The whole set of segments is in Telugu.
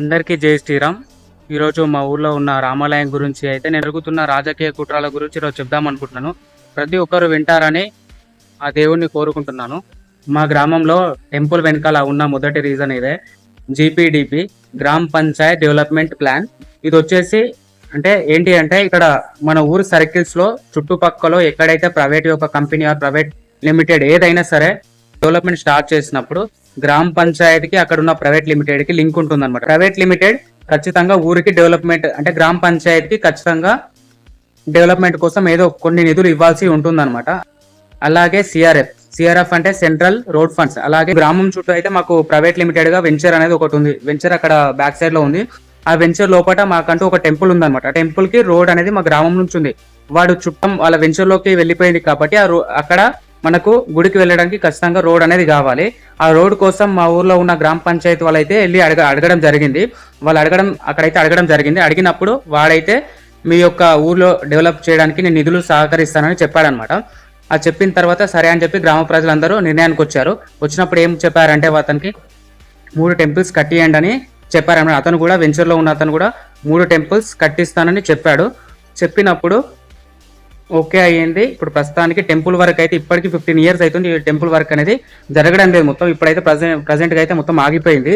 అందరికీ జై శ్రీరామ్. ఈరోజు మా ఊర్లో ఉన్న రామాలయం గురించి అయితే నేను జరుగుతున్న రాజకీయ కుట్రాల గురించి ఈరోజు చెప్దాం అనుకుంటున్నాను. ప్రతి ఒక్కరు వింటారని ఆ దేవుణ్ణి కోరుకుంటున్నాను. మా గ్రామంలో టెంపుల్ వెనకాల ఉన్న మొదటి రీజన్ ఇదే. GPDP gram panchayat development plan. ఇది వచ్చేసి అంటే ఏంటి అంటే ఇక్కడ మన ఊరు సర్కిల్స్లో చుట్టుపక్కల ఎక్కడైతే ప్రైవేట్ యొక్క కంపెనీ ఆర్ ప్రైవేట్ లిమిటెడ్ ఏదైనా సరే డెవలప్మెంట్ స్టార్ట్ చేసినప్పుడు గ్రామ పంచాయతీకి అక్కడ ఉన్న ప్రైవేట్ లిమిటెడ్కి లింక్ ఉంటుంది అనమాట ప్రైవేట్ లిమిటెడ్ ఖచ్చితంగా ఊరికి డెవలప్మెంట్ అంటే గ్రామ పంచాయతీకి ఖచ్చితంగా డెవలప్మెంట్ కోసం ఏదో కొన్ని నిధులు ఇవ్వాల్సి ఉంటుంది అలాగే సిఆర్ఎఫ్ సిఆర్ఎఫ్ అంటే సెంట్రల్ రోడ్ ఫండ్స్ అలాగే గ్రామం చుట్టూ అయితే మాకు ప్రైవేట్ లిమిటెడ్గా వెంచర్ అనేది ఒకటి ఉంది. వెంచర్ అక్కడ బ్యాక్ సైడ్లో ఉంది. ఆ వెంచర్ లోపల మాకంటూ ఒక టెంపుల్ ఉందన్నమాట. టెంపుల్కి రోడ్ అనేది మా గ్రామం నుంచి ఉంది. వాడు చుట్టం వాళ్ళ వెంచర్లోకి వెళ్ళిపోయింది కాబట్టి ఆ రో- అక్కడ మనకు గుడికి వెళ్ళడానికి ఖచ్చితంగా రోడ్ అనేది కావాలి. ఆ రోడ్ కోసం మా ఊర్లో ఉన్న గ్రామ పంచాయతీ వాళ్ళైతే వెళ్ళి అడగ అడగడం జరిగింది. వాళ్ళు అడగడం అక్కడైతే అడగడం జరిగింది. అడిగినప్పుడు వాడైతే మీ యొక్క ఊర్లో డెవలప్ చేయడానికి నేను నిధులు సహకరిస్తానని చెప్పాడనమాట. ఆ చెప్పిన తర్వాత సరే అని చెప్పి గ్రామ ప్రజలందరూ నిర్ణయానికి వచ్చారు. వచ్చినప్పుడు ఏం చెప్పారంటే అతనికి మూడు టెంపుల్స్ కట్టియండి అని చెప్పారనమాట. అతను కూడా వెంచర్లో ఉన్న అతను కూడా మూడు టెంపుల్స్ కట్టిస్తానని చెప్పాడు. చెప్పినప్పుడు ఓకే అయ్యింది. ఇప్పుడు ప్రస్తుతానికి టెంపుల్ వర్క్ అయితే ఇప్పటికి ఫిఫ్టీన్ ఇయర్స్ అవుతుంది. టెంపుల్ వర్క్ అనేది జరగడం లేదు. మొత్తం ఇప్పుడైతే ప్రజెంట్ ప్రజెంట్గా అయితే మొత్తం ఆగిపోయింది.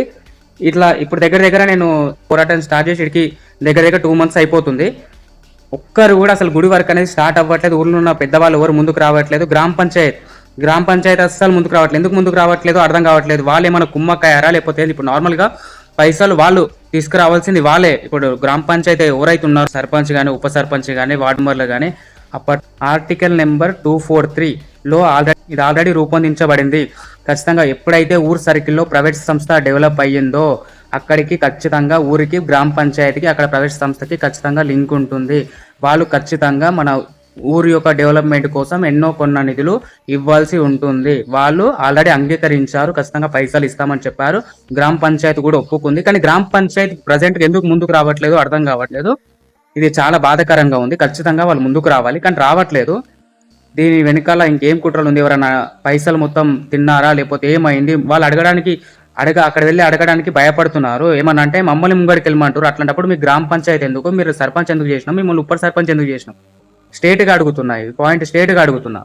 ఇట్లా ఇప్పుడు దగ్గర దగ్గర నేను పోరాటం స్టార్ట్ చేసి ఇక్కడికి దగ్గర దగ్గర టూ మంత్స్ అయిపోతుంది. ఒక్కరు కూడా అసలు గుడి వర్క్ అనేది స్టార్ట్ అవ్వట్లేదు. ఊళ్ళో ఉన్న పెద్దవాళ్ళు ఎవరు ముందుకు రావట్లేదు. గ్రామ పంచాయత్ గ్రామ పంచాయతీ అస్సలు ముందుకు రావట్లేదు. ఎందుకు ముందుకు రావట్లేదు అర్థం కావట్లేదు. వాళ్ళు ఏమైనా కుమ్మక్కయ్యారా లేకపోతే ఇప్పుడు నార్మల్గా పైసలు వాళ్ళు తీసుకురావాల్సింది వాళ్ళే. ఇప్పుడు గ్రామ పంచాయతీ ఎవరైతే ఉన్నారో సర్పంచ్ కానీ ఉప సర్పంచ్ కానీ వార్డు మెంబర్లు కానీ అప్పట్ article number two four three లో ఆల్రెడీ ఇది ఆల్రెడీ రూపొందించబడింది. ఖచ్చితంగా ఎప్పుడైతే ఊరు సర్కిల్లో ప్రైవేట్ సంస్థ డెవలప్ అయ్యిందో అక్కడికి ఖచ్చితంగా ఊరికి గ్రామ పంచాయతీకి అక్కడ ప్రైవేట్ సంస్థకి ఖచ్చితంగా లింక్ ఉంటుంది. వాళ్ళు ఖచ్చితంగా మన ఊరి యొక్క డెవలప్మెంట్ కోసం ఎన్నో కొన్న నిధులు ఇవ్వాల్సి ఉంటుంది. వాళ్ళు ఆల్రెడీ అంగీకరించారు ఖచ్చితంగా పైసలు ఇస్తామని చెప్పారు. గ్రామ పంచాయతీ కూడా ఒప్పుకుంది. కానీ గ్రామ పంచాయతీ ప్రజెంట్ ఎందుకు ముందుకు రావట్లేదు అర్థం కావట్లేదు. ఇది చాలా బాధాకరంగా ఉంది. ఖచ్చితంగా వాళ్ళు ముందుకు రావాలి. కానీ రావట్లేదు. దీని వెనకాల ఇంకేం కుట్రలు ఉంది? ఎవరైనా పైసలు మొత్తం తిన్నారా? లేకపోతే ఏమైంది? వాళ్ళు అడగడానికి అడగ అక్కడ వెళ్ళి అడగడానికి భయపడుతున్నారు. ఏమన్నా అంటే మమ్మల్ని ముంగడికి వెళ్ళమంటారు. అట్లాంటప్పుడు మీ గ్రామ పంచాయతీ ఎందుకు? మీరు సర్పంచ్ ఎందుకు చేసినాం? మిమ్మల్ని ఉప సర్పంచ్ ఎందుకు చేసినాం? స్టేట్గా అడుగుతున్నాయి పాయింట్ స్టేట్గా అడుగుతున్నా.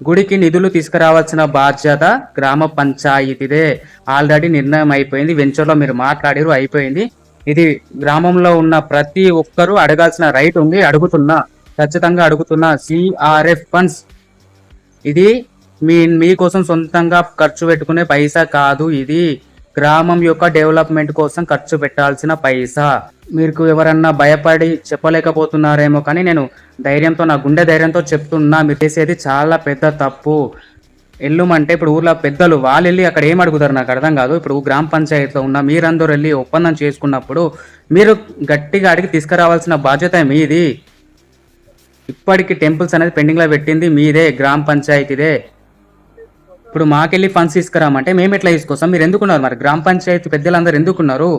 గుడికి నిధులు తీసుకురావాల్సిన బాధ్యత గ్రామ పంచాయతీదే. ఆల్రెడీ నిర్ణయం అయిపోయింది. వెంచర్లో మీరు మాట్లాడారు అయిపోయింది. ఇది గ్రామంలో ఉన్న ప్రతి ఒక్కరూ అడగాల్సిన రైట్ ఉంది. అడుగుతున్నా ఖచ్చితంగా అడుగుతున్నా. సిఆర్ఎఫ్ ఫండ్స్ ఇది మీ మీకోసం సొంతంగా ఖర్చు పెట్టుకునే పైసా కాదు ఇది. గ్రామం యొక్క డెవలప్మెంట్ కోసం ఖర్చు పెట్టాల్సిన పైసా. మీకు ఎవరన్నా భయపడి చెప్పలేకపోతున్నారేమో కానీ నేను ధైర్యంతో నా గుండె ధైర్యంతో చెప్తున్నా. మీరు చేసేది చాలా పెద్ద తప్పు. ఎల్లుమంటే ఇప్పుడు ఊర్లో పెద్దలు వాళ్ళు వెళ్ళి అక్కడ ఏం అడుగుతారు నాకు అర్థం కాదు. ఇప్పుడు గ్రామ పంచాయతీలో ఉన్న మీరందరూ వెళ్ళి ఒప్పందం చేసుకున్నప్పుడు మీరు గట్టిగా అడిగి తీసుకురావాల్సిన బాధ్యత మీది. ఇప్పటికి టెంపుల్స్ అనేది పెండింగ్లో పెట్టింది మీదే గ్రామ పంచాయతీదే. ఇప్పుడు మాకెళ్ళి ఫండ్స్ తీసుకురామంటే మేము ఎట్లా తీసుకొస్తాం? మీరు ఎందుకున్నారు మరి? గ్రామ పంచాయతీ పెద్దలందరూ ఎందుకున్నారు?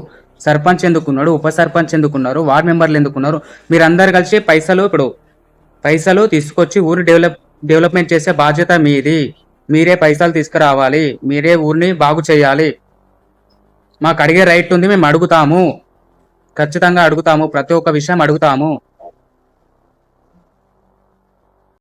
సర్పంచ్ ఎందుకున్నాడు? ఉప సర్పంచ్ ఎందుకున్నారు? వార్డ్ మెంబర్లు ఎందుకున్నారు? మీరు అందరు కలిసి పైసలు ఇప్పుడు పైసలు తీసుకొచ్చి ఊరు డెవలప్ డెవలప్మెంట్ చేసే బాధ్యత మీది. మీరే పైసలు తీసుకురావాలి మీరే ఊరిని బాగు చేయాలి. మాకు అడిగే రైట్ ఉంది మేము అడుగుతాము. ఖచ్చితంగా అడుగుతాము ప్రతి ఒక్క విషయం అడుగుతాము.